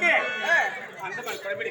ஆரோக்கிய அந்த மாதிரி குறைபடி